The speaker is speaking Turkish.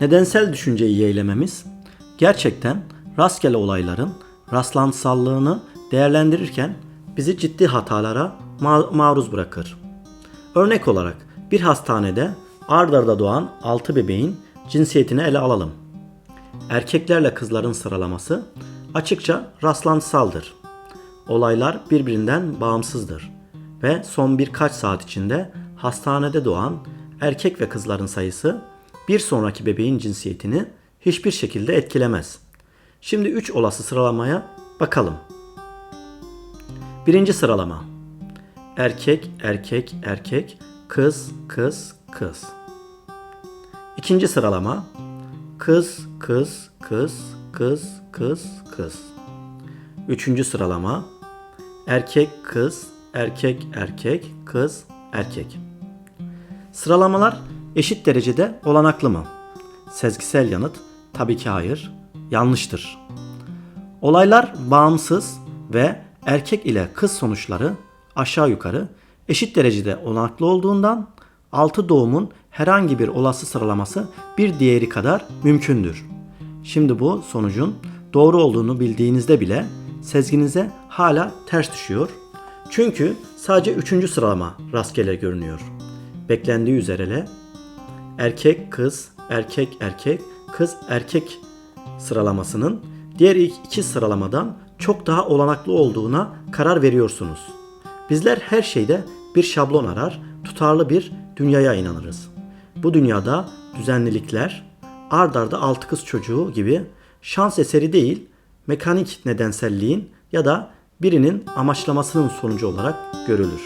Nedensel düşünceyi yeğlememiz gerçekten rastgele olayların rastlantısallığını değerlendirirken bizi ciddi hatalara ma- maruz bırakır. Örnek olarak bir hastanede ard arda doğan 6 bebeğin cinsiyetini ele alalım. Erkeklerle kızların sıralaması açıkça rastlantısaldır. Olaylar birbirinden bağımsızdır ve son birkaç saat içinde hastanede doğan erkek ve kızların sayısı bir sonraki bebeğin cinsiyetini hiçbir şekilde etkilemez. Şimdi 3 olası sıralamaya bakalım. Birinci sıralama. Erkek, erkek, erkek, kız, kız, kız. İkinci sıralama. Kız, kız, kız, kız, kız, kız. Üçüncü sıralama. Erkek, kız, erkek, erkek, kız, erkek. Sıralamalar eşit derecede olanaklı mı? Sezgisel yanıt tabii ki hayır, yanlıştır. Olaylar bağımsız ve erkek ile kız sonuçları aşağı yukarı eşit derecede olanaklı olduğundan altı doğumun herhangi bir olası sıralaması bir diğeri kadar mümkündür. Şimdi bu sonucun doğru olduğunu bildiğinizde bile sezginize hala ters düşüyor. Çünkü sadece üçüncü sıralama rastgele görünüyor. Beklendiği üzere erkek kız erkek erkek kız erkek sıralamasının diğer ilk iki sıralamadan çok daha olanaklı olduğuna karar veriyorsunuz. Bizler her şeyde bir şablon arar, tutarlı bir dünyaya inanırız. Bu dünyada düzenlilikler ard arda altı kız çocuğu gibi şans eseri değil, mekanik nedenselliğin ya da birinin amaçlamasının sonucu olarak görülür.